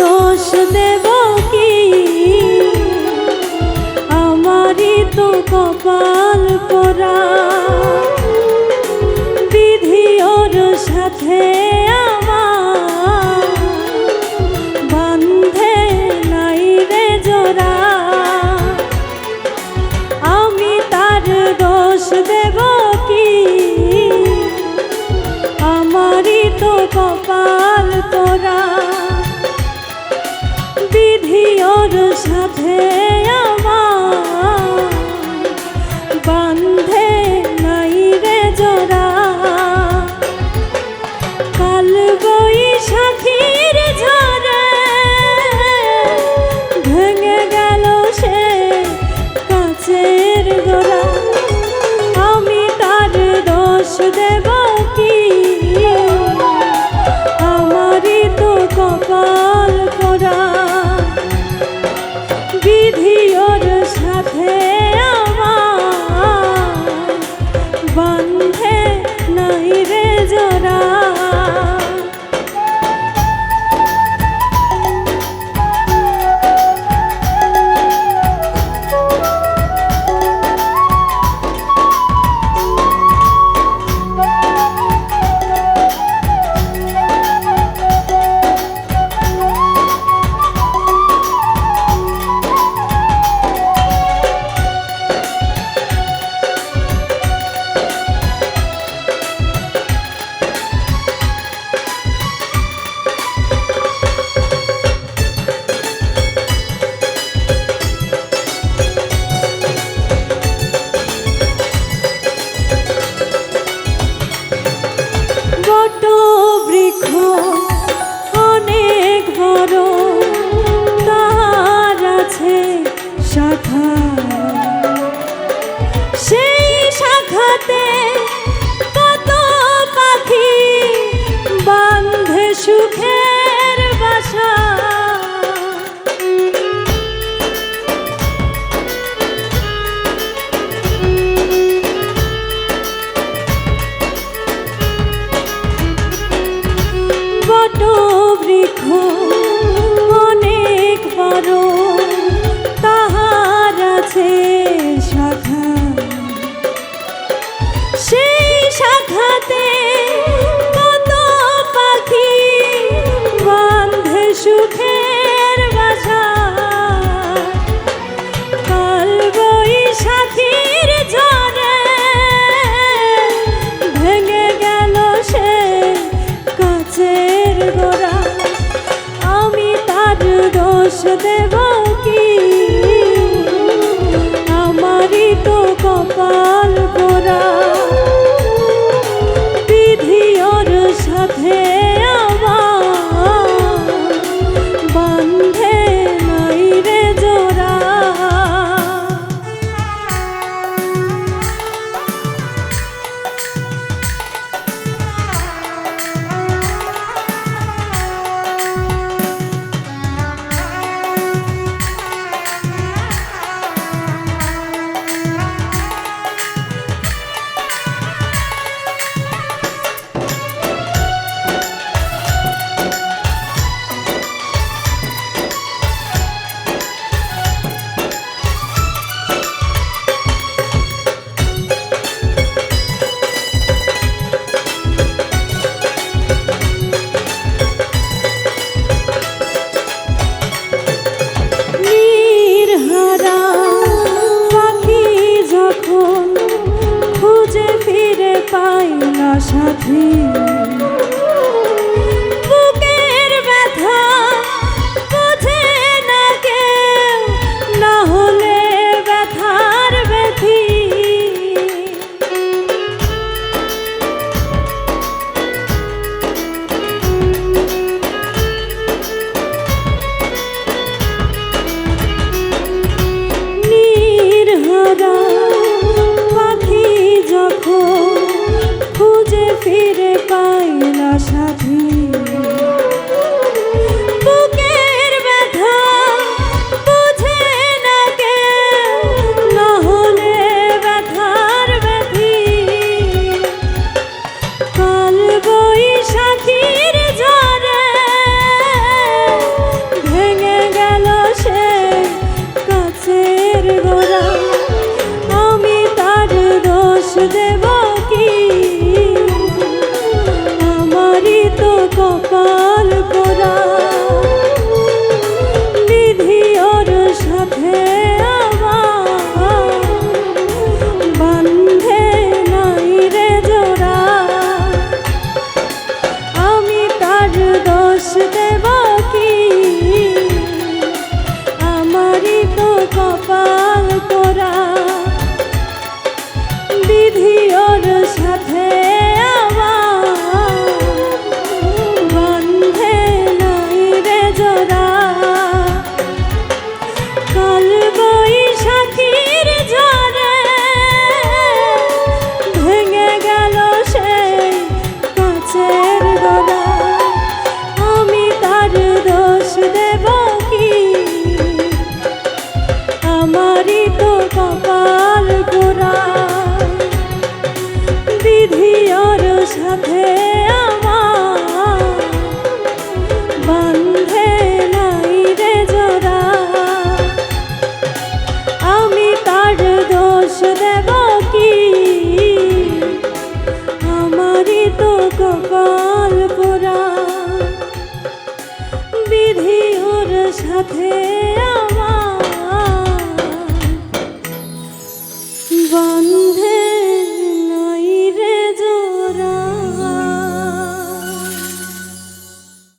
দোষ দেব কি? আমারই তো কপাল পরা বিধি ওর সাথে আমার। বান্ধে নাই রে জোড়া। আমি তার দোষ দেব কি? আমারই তো কপাল পরা Thank you. মানুষ দেবা কাছের গোড়া আমি তার দোষ দেব কি? আমারই তো কপাল গোড়া। বিধি ওর সাথে নাই রে আমি দোষ